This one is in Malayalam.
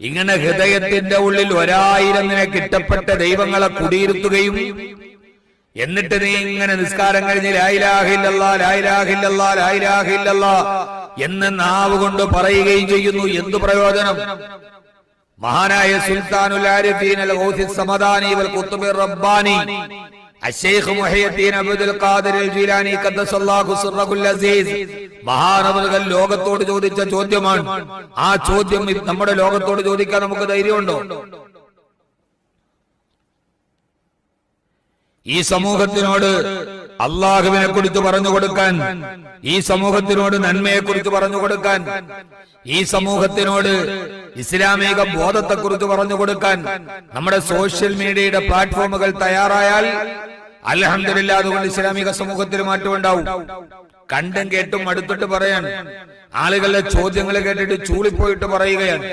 ഇങ്ങനെ ഹൃദയത്തിന്റെ ഉള്ളിൽ ഒരായിരം ഒരായിരത്തിനെ കിട്ടപ്പെട്ട ദൈവങ്ങളെ കുടിയിരുത്തുകയും എന്നിട്ട് നീ ഇങ്ങനെ നിസ്കാരം കഴിഞ്ഞ് ലായിലാഹില്ലല്ലാ ലായിലാഹില്ലല്ലാ ലായിലാഹില്ലല്ലാ എന്ന് നാവ് കൊണ്ട് പറയുകയും ചെയ്യുന്നു. എന്തു പ്രയോജനം? മഹാനായ സുൽത്താനുൽ സമദാനി വൽ റബ്ബാനി. മഹാനവറുകൾ ലോകത്തോട് ചോദിച്ച ചോദ്യമാണ്. ആ ചോദ്യം നമ്മുടെ ലോകത്തോട് ചോദിക്കാൻ നമുക്ക് ധൈര്യമുണ്ടോ? ഈ സമൂഹത്തിനോട് അള്ളാഹുവിനെ കുറിച്ച് പറഞ്ഞു കൊടുക്കാൻ ഈ സമൂഹത്തിനോട് നന്മയെ കുറിച്ച് പറഞ്ഞു കൊടുക്കാൻ ഈ സമൂഹത്തിനോട് ഇസ്ലാമിക ബോധത്തെ കുറിച്ച് പറഞ്ഞു കൊടുക്കാൻ നമ്മുടെ സോഷ്യൽ മീഡിയയുടെ പ്ലാറ്റ്ഫോമുകൾ തയ്യാറായാൽ അലഹമില്ല അതുകൊണ്ട് ഇസ്ലാമിക സമൂഹത്തിൽ മാറ്റം ഉണ്ടാവും. കണ്ടും കേട്ടും അടുത്തിട്ട് പറയാൻ ആളുകളുടെ ചോദ്യങ്ങൾ കേട്ടിട്ട് ചൂളിപ്പോയിട്ട് പറയുകയാണ്.